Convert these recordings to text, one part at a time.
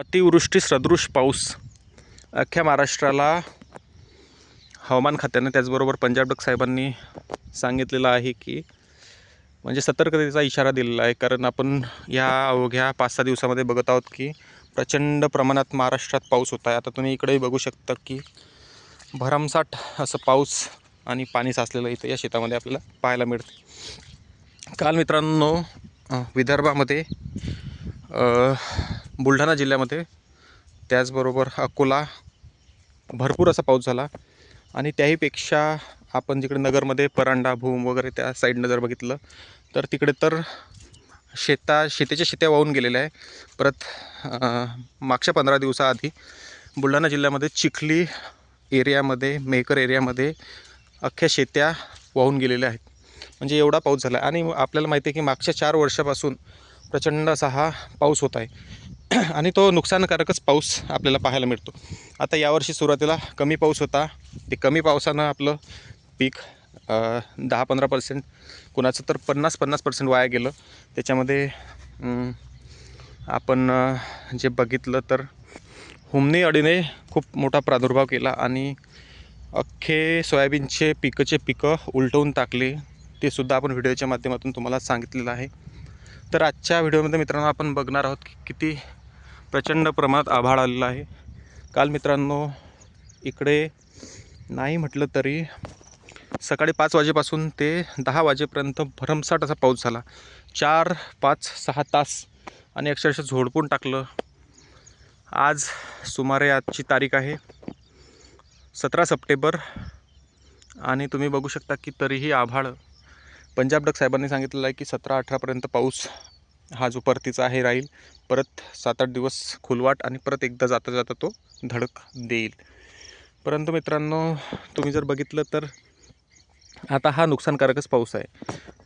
अतिवृष्टी सदृश पाऊस. अख्ख्या महाराष्ट्राला हवामान खात्यानं त्याचबरोबर पंजाब डक साहेबांनी सांगितलेलं आहे की म्हणजे सतर्कतेचा इशारा दिलेला आहे. कारण आपण ह्या अवघ्या पाच सहा दिवसामध्ये बघत आहोत की प्रचंड प्रमाणात महाराष्ट्रात पाऊस होत आहे. आता तुम्ही इकडेही बघू शकता की भरमसाठ असं पाऊस आणि पाणी साचलेलं इथं या शेतामध्ये आपल्याला पाहायला मिळते काल मित्रांनो विदर्भामध्ये बुलढाणा जिल्ह्यामध्ये. त्याचबरोबर अकोला भरपूर असा पाऊस झाला. आणि त्याहीपेक्षा आपण जिकडे नगरमध्ये परांडा भूम वगैरे त्या साईडनं जर बघितलं तर तिकडे तर शेता शेतीच्या शेत्या वाहून गेलेल्या आहे. परत मागच्या पंधरा दिवसाआधी बुलढाणा जिल्ह्यामध्ये चिखली एरियामध्ये मेहकर एरियामध्ये अख्ख्या शेत्या वाहून गेलेल्या आहेत. म्हणजे एवढा पाऊस झाला. आणि आपल्याला माहिती आहे की मागच्या चार वर्षापासून प्रचंड असा हा पाऊस होत आहे. आणि तो नुकसानकारकच पाऊस आपल्याला पाहायला मिळतो. आता यावर्षी सुरुवातीला कमी पाऊस होता. ते कमी पावसानं आपलं पीक दहा पंधरा पर्सेंट कुणाचं तर पन्नास पन्नास पर्सेंट वाया गेलं. त्याच्यामध्ये आपण जे बघितलं तर हुमनी अडीने खूप मोठा प्रादुर्भाव केला आणि अख्खे सोयाबीनचे पिकंचे पिकं उलटवून टाकले. ते सुद्धा आपण व्हिडिओच्या माध्यमातून तुम्हाला सांगितलेलं आहे. तर आजच्या व्हिडिओमध्ये मित्रांनो आपण बघणार आहोत की किती प्रचंड प्रमाणात आभाळ आलेलं आहे. काल मित्रांनो इकडे नाही म्हटलं तरी सकाळी पाच वाजेपासून ते दहा वाजेपर्यंत भरमसाठ असा पाऊस झाला. चार पाच सहा तास आणि अक्षरशः झोडपून टाकलं. आज सुमारे आजची तारीख आहे सतरा सप्टेंबर आणि तुम्ही बघू शकता की तरीही आभाळ. पंजाब डक साहेबांनी सांगितलेलं आहे की सतरा अठरापर्यंत पाऊस हा जो परतीचा आहे राहील परत सात आठ दिवस खुलवाट आणि परत एकदा जाता जाता तो धडक देईल. परंतु मित्रांनो तुम्ही जर बघितलं तर आता हा नुकसानकारकच पाऊस आहे.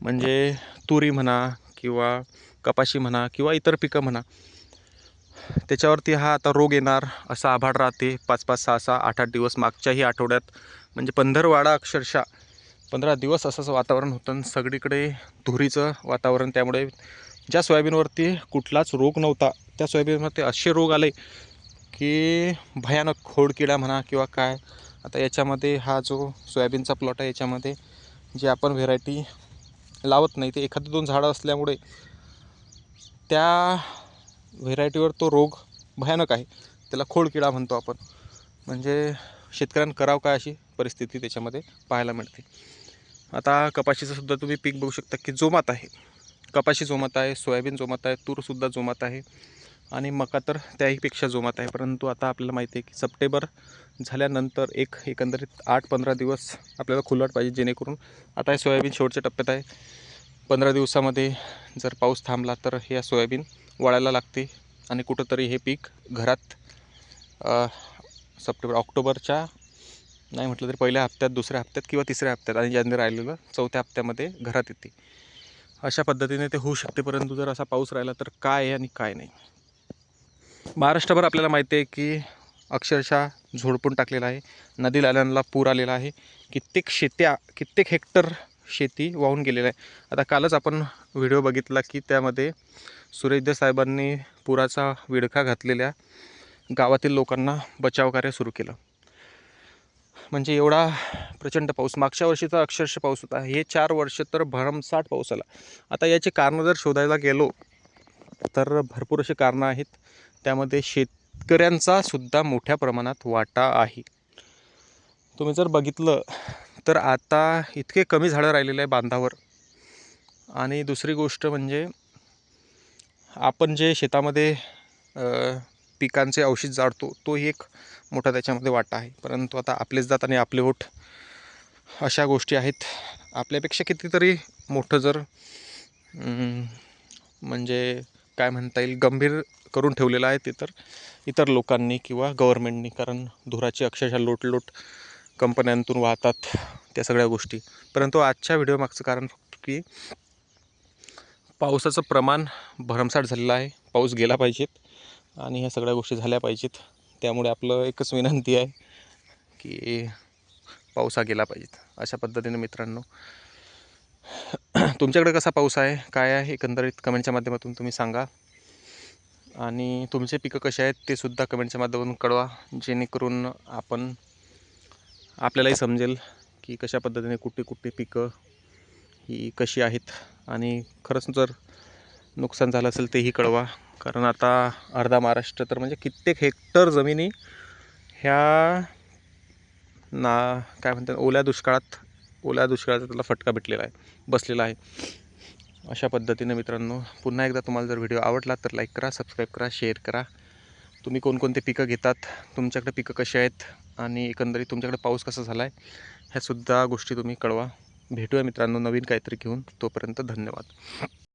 म्हणजे तुरी म्हणा किंवा कपाशी म्हणा किंवा इतर पिकं म्हणा त्याच्यावरती हा आता रोग येणार असा आभाळ राहते. पाच पाच सहा सहा आठ आठ दिवस मागच्याही आठवड्यात म्हणजे पंधरवाडा अक्षरशः पंधरा दिवस असंच वातावरण होतं आणि सगळीकडे धुरीचं वातावरण त्यामुळे ज्या सोयाबीनवरती कुठलाच रोग नव्हता त्या सोयाबीनवरती असे रोग आले की भयानक खोडकिडा म्हणा किंवा काय आता याच्यामध्ये हा जो सोयाबीनचा प्लॉट आहे याच्यामध्ये जे आपण व्हेरायटी लावत नाही ते एखादी दोन झाडं असल्यामुळे त्या व्हेरायटीवर तो रोग भयानक आहे. त्याला खोडकिडा म्हणतो आपण. म्हणजे शेतकऱ्यांना करावं काय अशी परिस्थिती त्याच्यामध्ये पाहायला मिळते. आता कपाशीचं सुद्धा तुम्ही पीक बघू शकता की जोमात आहे. कपाशी जोमत आहे सोयाबीन जोमत आहे तूरसुद्धा जोमत आहे आणि मका तर त्याहीपेक्षा जोमात आहे. परंतु आता आपल्याला माहिती आहे की सप्टेंबर झाल्यानंतर एक एकंदरीत आठ पंधरा दिवस आपल्याला खुलट पाहिजे जेणेकरून आता हे सोयाबीन शेवटच्या टप्प्यात आहे. पंधरा दिवसामध्ये जर पाऊस थांबला तर हे सोयाबीन वाळायला लागते आणि कुठंतरी हे पीक घरात सप्टेंबर ऑक्टोबरच्या नाही म्हटलं तरी पहिल्या हप्त्यात दुसऱ्या हप्त्यात किंवा तिसऱ्या हप्त्यात आणि ज्यांनी राहिलेलं चौथ्या हप्त्यामध्ये घरात येते. अशा पद्धतीने ते होऊ शकते. परंतु जर असा पाऊस राहिला तर काय आहे आणि काय नाही? महाराष्ट्रभर आपल्याला माहिती आहे की अक्षरशः झोडपून टाकलेला आहे. नदी नाल्यांना पूर आलेला आहे. कित्येक शेत्या कित्येक हेक्टर शेती वाहून गेलेलं आहे. आता कालच आपण व्हिडिओ बघितला की त्यामध्ये सुरेशदेव साहेबांनी पुराचा विडखा घातलेल्या गावातील लोकांना बचावकार्य सुरू केलं. म्हणजे एवढा प्रचंड पाऊस. मागच्या वर्षीचा अक्षरशः पाऊस होता. हे चार वर्ष तर भरमसाठ पाऊस आला. आता याचे कारणं जर शोधायला गेलो तर भरपूर असे कारणं आहेत. त्यामध्ये शेतकऱ्यांचा सुद्धा मोठ्या प्रमाणात वाटा आहे. तुम्ही जर बघितलं तर आता इतके कमी झाडं राहिलेले आहे बांधावर. आणि दुसरी गोष्ट म्हणजे आपण जे शेतामध्ये पिकांचे अवशेष जाळतो तोही एक मोठा त्याच्यामध्ये वाटा आहे. परंतु आता आपलेच जात आणि आपले ओठ अशा गोष्टी आहेत. आपल्यापेक्षा कितीतरी मोठं जर म्हणजे काय म्हणता येईल गंभीर करून ठेवलेलं आहे ते तर इतर लोकांनी किंवा गव्हर्मेंटनी कारण धुराची अक्षरशः लोटलोट कंपन्यांतून वाहतात त्या सगळ्या गोष्टी. परंतु आजच्या व्हिडिओमागचं कारण फक्त की पावसाचं प्रमाण भरमसाठ झालेलं आहे. पाऊस गेला पाहिजेत. आणि ह्या सगळ्या गोष्टी झाल्या पाहिजेत. त्यामुळे आपलं एकच विनंती आहे की पाऊस हा गेला पाहिजेत. अशा पद्धतीने मित्रांनो तुमच्याकडे कसा पाऊस आहे काय आहे एकंदरीत कमेंटच्या माध्यमातून तुम्ही सांगा. आणि तुमचे पिकं कसे आहेत ते सुद्धा कमेंटच्या माध्यमातून कळवा जेणेकरून आपण आपल्यालाही समजेल की कशा पद्धतीने कुठे कुठे पिकं ही कशी आहेत. आणि खरंच जर नुकसान झालं असेल तेही कळवा. कारण आता अर्धा महाराष्ट्र तर म्हणजे कित्येक हेक्टर जमिनी ह्या ना काय म्हणतात ओल्या दुष्काळात ओल्या दुष्काळाचा त्याला फटका भेटलेला आहे बसलेला आहे. अशा पद्धतीने मित्रांनो पुन्हा एकदा तुम्हाला जर व्हिडिओ आवडला तर लाईक करा सबस्क्राईब करा शेअर करा. तुम्ही कोणकोणते पिकं घेतात तुमच्याकडे पिकं कशी आहेत आणि एकंदरीत तुमच्याकडे पाऊस कसा झाला आहे ह्यासुद्धा गोष्टी तुम्ही कळवा. भेटूया मित्रांनो नवीन काहीतरी घेऊन. तोपर्यंत धन्यवाद.